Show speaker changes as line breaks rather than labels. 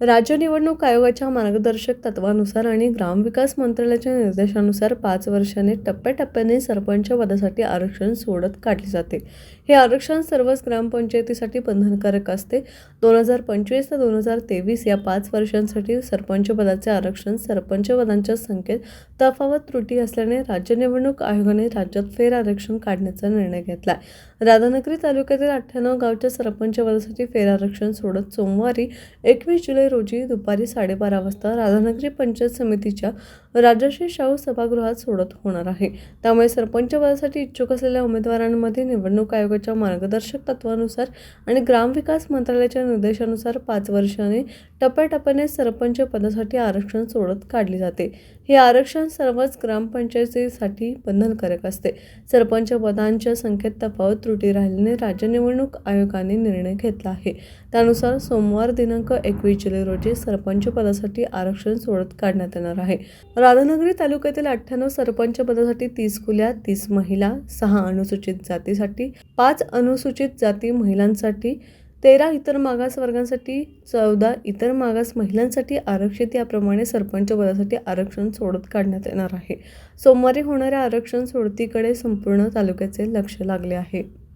राज्य निवडणूक आयोगाच्या मार्गदर्शक तत्वानुसार आणि ग्रामविकास मंत्रालयाच्या निर्देशानुसार पाच वर्षाने टप्प्याटप्प्याने सरपंच पदासाठी आरक्षण सोडत काढले जाते. हे आरक्षण सर्वच ग्रामपंचायतीसाठी बंधनकारक असते. दोन हजार पंचवीस ते दोन हजार तेवीस या पाच वर्षांसाठी सरपंच पदाचे आरक्षण सरपंच पदांच्या संख्येत तफावत त्रुटी असल्याने राज्य निवडणूक आयोगाने राज्यात फेर आरक्षण काढण्याचा निर्णय घेतला राधानगरी तालुक्यातील अठ्ठ्याण्णव गावच्या सरपंच पदासाठी फेर आरक्षण सोडत सोमवारी एकवीस जुलै रोजी दुपारी साडेबारा वाजता राधानगरी पंचायत समितीच्या राजर्षी शाहू सभागृहात सोडत होणार आहे. त्यामुळे सरपंच पदासाठी इच्छुक असलेल्या उमेदवारांमध्ये निवडणूक आयोगाच्या मार्गदर्शक तत्वानुसार आणि ग्रामविकास मंत्रालयाच्या निर्देशानुसार पाच वर्षांनी टप्प्याटप्प्याने सरपंच पदासाठी आरक्षण सोडत काढले जाते. हे आरक्षण सर्वच ग्रामपंचायतीसाठी बंधनकारक असते. सरपंच पदांच्या संख्येत तफावत त्रुटी राहिल्याने राज्य निवडणूक आयोगाने निर्णय घेतला आहे. त्यानुसार सोमवार दिनांक एकवीस जुलै रोजी सरपंच पदासाठी आरक्षण सोडत काढण्यात येणार आहे. राधानगरी तालुक्यातील अठ्ठ्याण्णव सरपंच पदासाठी तीस खुल्या तीस महिला सहा अनुसूचित जातीसाठी पाच अनुसूचित जाती महिलांसाठी तेरा इतर मागास वर्गांसाठी चौदा इतर मागास महिलांसाठी आरक्षित याप्रमाणे सरपंच पदासाठी आरक्षण सोडत काढण्यात येणार आहे. सोमवारी होणाऱ्या आरक्षण सोडतीकडे संपूर्ण तालुक्याचे लक्ष लागले आहे.